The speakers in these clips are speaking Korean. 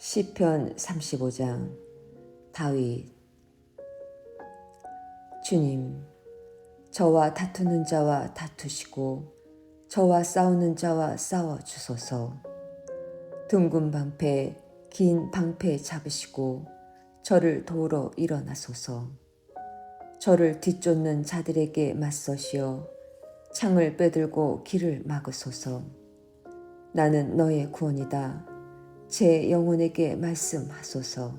시편 35장. 다윗. 주님 저와 다투는 자와 다투시고 저와 싸우는 자와 싸워 주소서. 둥근 방패 긴 방패 잡으시고 저를 도우러 일어나소서. 저를 뒤쫓는 자들에게 맞서시어 창을 빼들고 길을 막으소서. 나는 너의 구원이다 제 영혼에게 말씀하소서.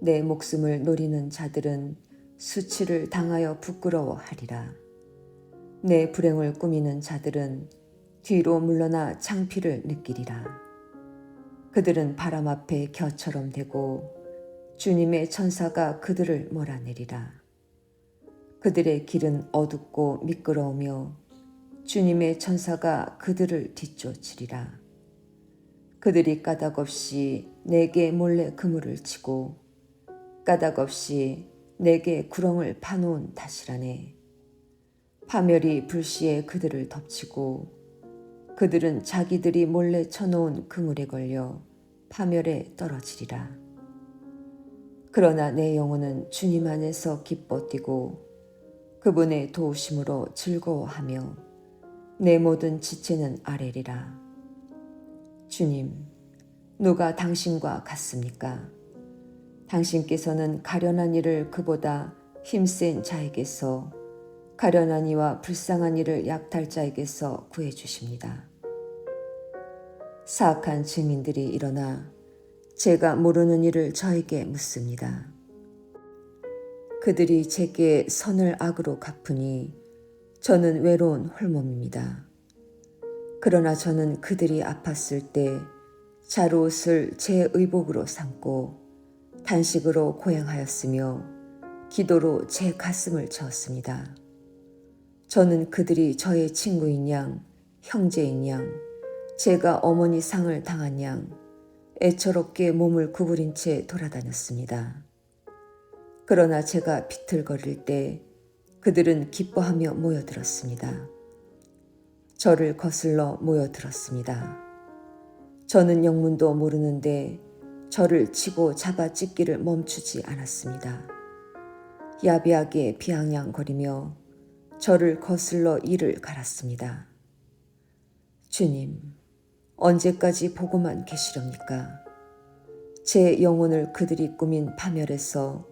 내 목숨을 노리는 자들은 수치를 당하여 부끄러워하리라. 내 불행을 꾸미는 자들은 뒤로 물러나 창피를 느끼리라. 그들은 바람 앞에 겨처럼 되고 주님의 천사가 그들을 몰아내리라. 그들의 길은 어둡고 미끄러우며 주님의 천사가 그들을 뒤쫓으리라. 그들이 까닭없이 내게 몰래 그물을 치고 까닭없이 내게 구렁을 파놓은 탓이라네. 파멸이 불시에 그들을 덮치고 그들은 자기들이 몰래 쳐놓은 그물에 걸려 파멸에 떨어지리라. 그러나 내 영혼은 주님 안에서 기뻐 뛰고 그분의 도우심으로 즐거워하며 내 모든 지체는 아래리라. 주님, 누가 당신과 같습니까? 당신께서는 가련한 이를 그보다 힘센 자에게서 가련한 이와 불쌍한 이를 약탈 자에게서 구해 주십니다. 사악한 증인들이 일어나 제가 모르는 일을 저에게 묻습니다. 그들이 제게 선을 악으로 갚으니 저는 외로운 홀몸입니다. 그러나 저는 그들이 아팠을 때 자루옷을 제 의복으로 삼고 단식으로 고행하였으며 기도로 제 가슴을 쳤습니다. 저는 그들이 저의 친구인 양, 형제인 양, 제가 어머니 상을 당한 양, 애처롭게 몸을 구부린 채 돌아다녔습니다. 그러나 제가 비틀거릴 때 그들은 기뻐하며 모여들었습니다. 저를 거슬러 모여들었습니다. 저는 영문도 모르는데 저를 치고 잡아 찢기를 멈추지 않았습니다. 야비하게 비앙양거리며 저를 거슬러 이를 갈았습니다. 주님, 언제까지 보고만 계시렵니까? 제 영혼을 그들이 꾸민 파멸에서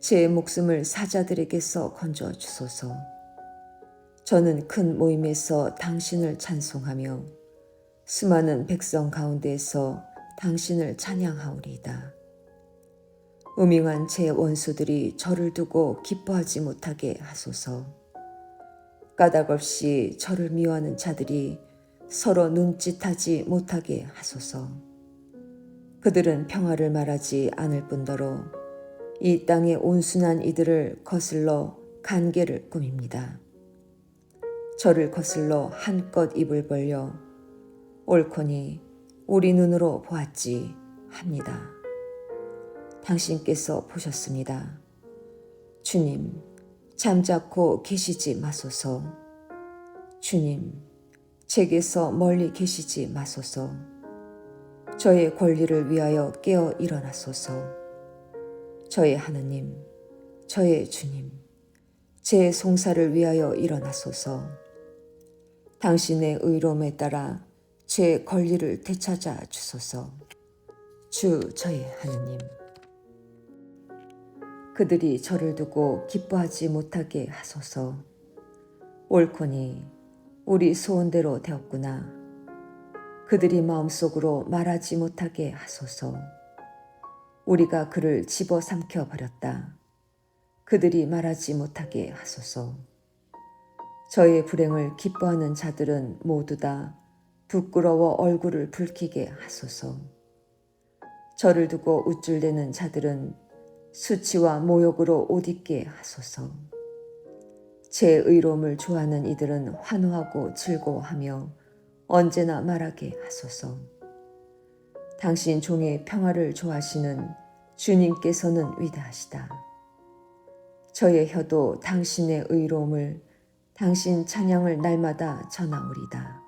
제 목숨을 사자들에게서 건져 주소서. 저는 큰 모임에서 당신을 찬송하며 수많은 백성 가운데에서 당신을 찬양하오리이다. 음흉한 제 원수들이 저를 두고 기뻐하지 못하게 하소서. 까닭 없이 저를 미워하는 자들이 서로 눈짓하지 못하게 하소서. 그들은 평화를 말하지 않을 뿐더러 이 땅의 온순한 이들을 거슬러 간계를 꾸밉니다. 저를 거슬러 한껏 입을 벌려 옳거니 우리 눈으로 보았지 합니다. 당신께서 보셨습니다. 주님, 잠자코 계시지 마소서. 주님, 제게서 멀리 계시지 마소서. 저의 권리를 위하여 깨어 일어나소서. 저의 하느님, 저의 주님, 제 송사를 위하여 일어나소서. 당신의 의로움에 따라 제 권리를 되찾아 주소서. 주 저의 하느님. 그들이 저를 두고 기뻐하지 못하게 하소서. 옳거니 우리 소원대로 되었구나. 그들이 마음속으로 말하지 못하게 하소서. 우리가 그를 집어삼켜 버렸다. 그들이 말하지 못하게 하소서. 저의 불행을 기뻐하는 자들은 모두 다 부끄러워 얼굴을 붉히게 하소서. 저를 두고 우쭐대는 자들은 수치와 모욕으로 옷 입게 하소서. 제 의로움을 좋아하는 이들은 환호하고 즐거워하며 언제나 말하게 하소서. 당신 종의 평화를 좋아하시는 주님께서는 위대하시다. 저의 혀도 당신의 의로움을 당신 찬양을 날마다 전하오리다.